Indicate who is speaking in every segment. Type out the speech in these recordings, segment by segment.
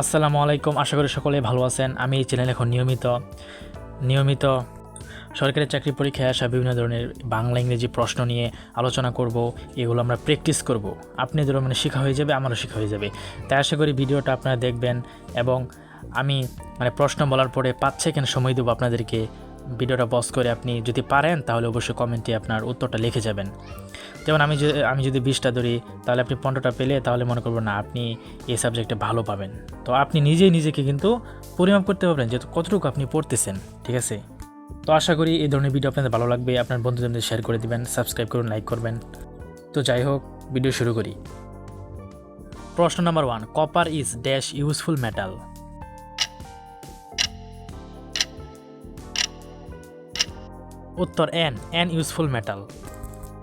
Speaker 1: আসসালামু আলাইকুম, আশা করি সকলে ভালো আছেন। আমি এই চ্যানেল এখন নিয়মিত নিয়মিত সরকারি চাকরি পরীক্ষায় আসা বিভিন্ন ধরনের বাংলা, ইংরেজি প্রশ্ন নিয়ে আলোচনা করব, এগুলো আমরা প্র্যাকটিস করব। আপনি ধরো মানে শেখা হয়ে যাবে, আমারও শেখা হয়ে যাবে। তাই আশা করি ভিডিওটা আপনারা দেখবেন এবং আমি মানে প্রশ্ন বলার পরে পাঁচ সেকেন্ড সময় দেবো আপনাদেরকে ভিডিওটা পজ করে আপনি যদি পারেন, তাহলে অবশ্যই কমেন্টে আপনার উত্তরটা লিখে যাবেন। যেমন আমি যদি আমি যদি বিশটা ধরি, তাহলে আপনি পনেরোটা পেলে তাহলে মনে করব না, আপনি এই সাবজেক্টে ভালো পাবেন। তো আপনি নিজেই নিজেকে কিন্তু পরিমাপ করতে পারবেন যে কতটুকু আপনি পড়তেছেন, ঠিক আছে? তো আশা করি এই ধরনের ভিডিও আপনাদের ভালো লাগবে। আপনার বন্ধুদের শেয়ার করে দিবেন সাবস্ক্রাইব করুন লাইক করবেন। তো যাই হোক ভিডিও শুরু করি। প্রশ্ন number one copper is dash useful metal উত্তর এন এন ইউজফুল মেটাল।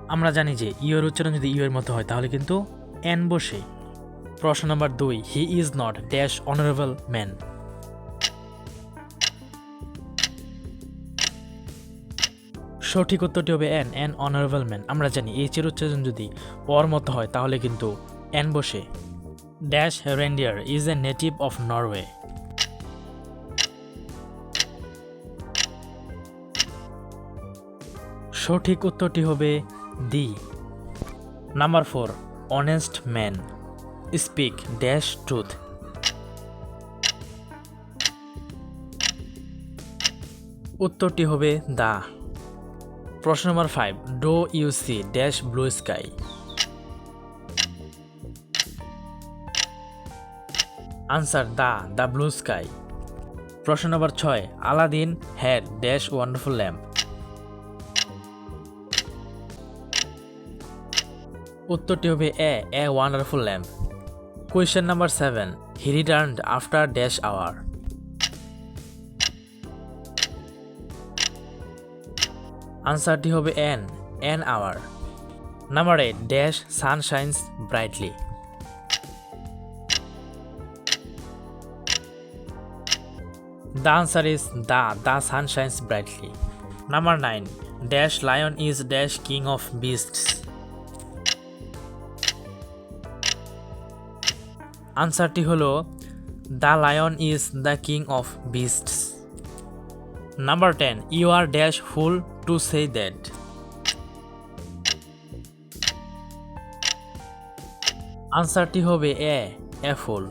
Speaker 1: আমরা জানি যে ইউর উচ্চারণ যদি ইউর মতো হয়, তাহলে কিন্তু এন বসে। প্রশ্ন নম্বর দুই, he is not dash honourable man. সঠিক উত্তরটি হবে এন এন অনারেবল ম্যান। আমরা জানি এই চের উচ্চারণ যদি অর মতো হয়, তাহলে কিন্তু এন বসে। Dash reindeer is a native of Norway. সঠিক উত্তরটি হবে D. Number four honest man speak dash truth উত্তরটি হবে দা। প্রশ্ন নম্বর five do you see dash blue sky answer the the blue sky প্রশ্ন নম্বর ছয়, Aladdin had dash wonderful lamp উত্তরটি হবে a a wonderful lamp question number seven he return after dash hour আনসারটি হবে an an hour number eight dash sun shines brightly The answer is the the sun shines brightly. Nine 9 lion is is king of of আনসারটি হলো, the lion is the king of beasts number ten, you are dash full to say that আনসারটি হবে, a a full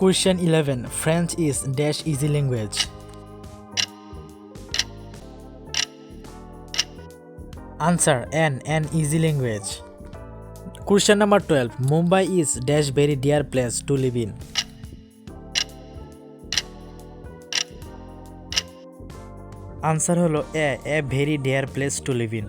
Speaker 1: Question 11 French is dash easy language. Answer N an easy language. Question number 12 Mumbai is dash very dear place to live in. Answer হলো a a very dear place to live in